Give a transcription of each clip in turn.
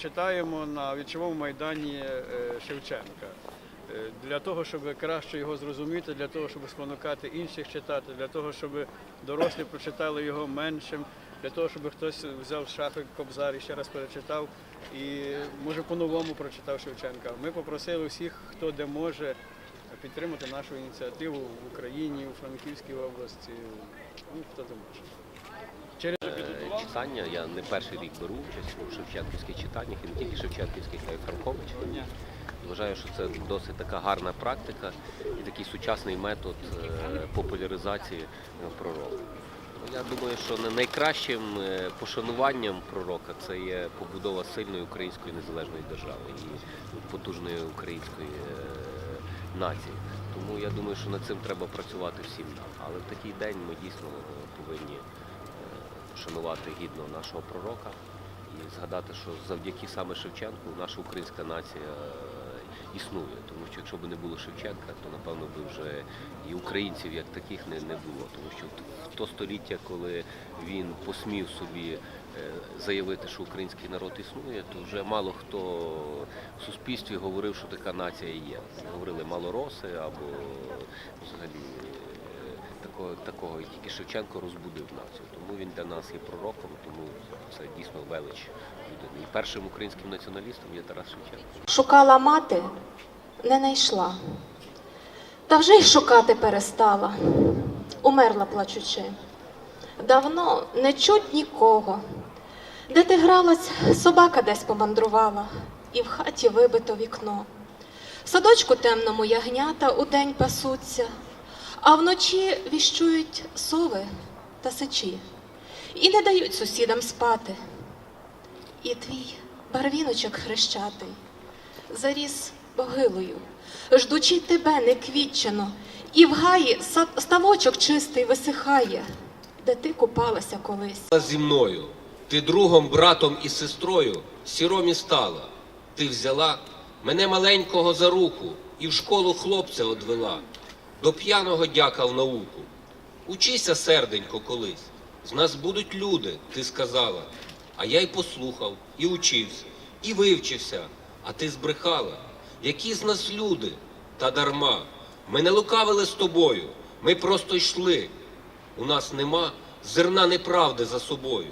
Читаємо на вічовому майдані е, Шевченка. Е, Для того, щоб краще його зрозуміти, для того, щоб спонукати інших читати, для того, щоб дорослі прочитали його меншим, для того, щоб хтось взяв з шафи кобзар і ще раз перечитав і може по-новому прочитав Шевченка. Ми попросили всіх, хто де може, підтримати нашу ініціативу в Україні, у Франківській області, ну хто де може. Через читання. Я не перший рік беру участь у шевченківських читаннях, і не тільки шевченківських, а й Франковича. Вважаю, що це досить така гарна практика і такий сучасний метод е, популяризації е, пророка. Я думаю, що найкращим е, пошануванням пророка це є побудова сильної української незалежної держави і потужної української нації. Тому я думаю, що над цим треба працювати всім нам. Але в такий день ми дійсно повинні е, шанувати гідно нашого пророка і згадати, що завдяки саме Шевченку наша українська нація е, існує. Тому що якщо б не було Шевченка, то напевно би вже і українців як таких не, не було. Тому що в то століття, коли він посмів собі е, заявити, що український народ існує, то вже мало хто в суспільстві говорив, що така нація є. Говорили малороси або взагалі такого, такого. І тільки Шевченко розбудив націю. Тому він для нас є пророком, тому це дійсно велич людини. І першим українським націоналістом є Тарас Шевченко. Шукала мати, не найшла. Та вже й шукати перестала, умерла плачучи. Давно не чуть нікого. Де ти гралась, собака десь помандрувала, і в хаті вибито вікно. В садочку темному ягнята удень пасуться, а вночі віщують сови та сичі, і не дають сусідам спати. І твій барвіночок хрещатий заріс могилою, ждучи тебе неквітчено, і в гаї ставочок чистий висихає, де ти купалася колись. Зі мною. Ти другом, братом і сестрою сіромі стала. Ти взяла мене маленького за руку і в школу хлопця одвела. До п'яного дяка в науку. Учися, серденько, колись. З нас будуть люди, ти сказала. А я й послухав, і учився, і вивчився. А ти збрехала. Які з нас люди? Та дарма. Ми не лукавили з тобою, ми просто йшли. У нас нема зерна неправди за собою.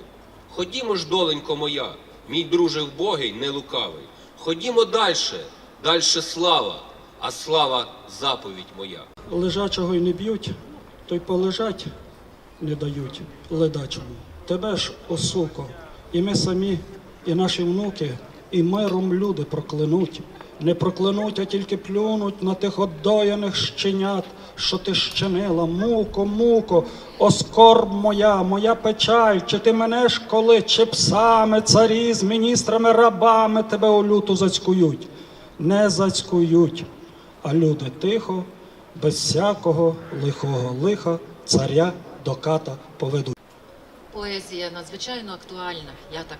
Ходімо ж, доленько моя, мій друже вбогий, не лукавий. Ходімо дальше, дальше слава, а слава заповідь моя. Лежачого й не б'ють, то й полежать не дають ледачому. Тебе ж, осуко, і ми самі, і наші внуки, і миром люди проклянуть. Не проклянуть, а тільки плюнуть на тих одояних щенят, що ти щинила, муко, муко, оскорб моя, моя печаль, чи ти мене ж коли, чи псами, царі з міністрами, рабами тебе у люту зацькують. Не зацькують, а люди тихо, без всякого лихого лиха царя до ката поведуть. Поезія надзвичайно актуальна. Я так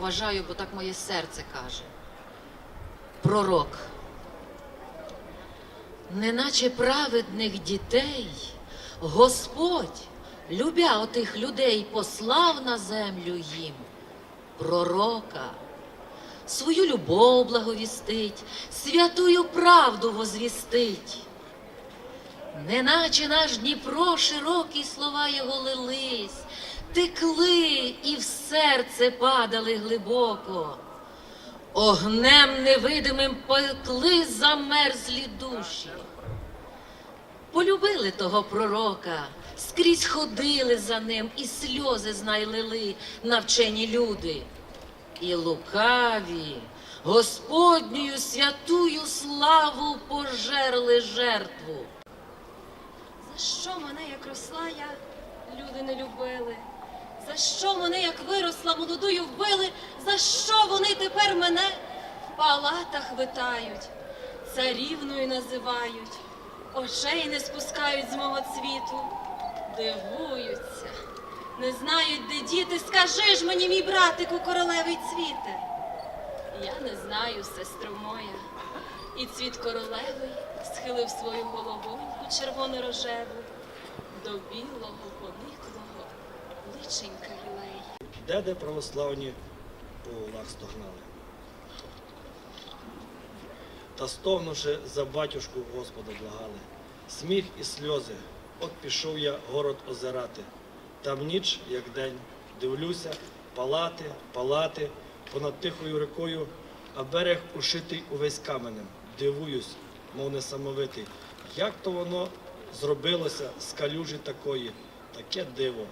вважаю, бо так моє серце каже. Пророк. Неначе праведних дітей Господь, любя отих людей, послав на землю їм пророка. Свою любов благовістить, святую правду возвістить. Неначе наш Дніпро широкі слова його лились, текли і в серце падали глибоко. Огнем невидимим пекли замерзлі душі. Полюбили того пророка, скрізь ходили за ним, і сльози знай лили навчені люди. І лукаві Господню святую славу пожерли жертву. Що мене, як росла я, люди не любили? За що мене, як виросла, молодою вбили? За що вони тепер мене в палатах витають, царівною називають, очей не спускають з мого цвіту, дивуються, не знають, де діти. Скажи ж мені, мій братику, королевий цвіте. Я не знаю, сестро моя, і цвіт королеви схилив свою головоньку червоно-рожеву до білого пониклого личенька лілей. Де де православні по улах стогнали. та стогнувши за батюшку Господа благали. Сміх і сльози, от пішов я город озирати. Там ніч, як день, дивлюся, палати, палати, понад тихою рекою, а берег ушитий увесь каменем. Дивуюсь, мов несамовитий. Як то воно зробилося з калюжі такої, таке диво.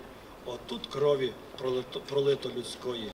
Отут крові пролито, людської.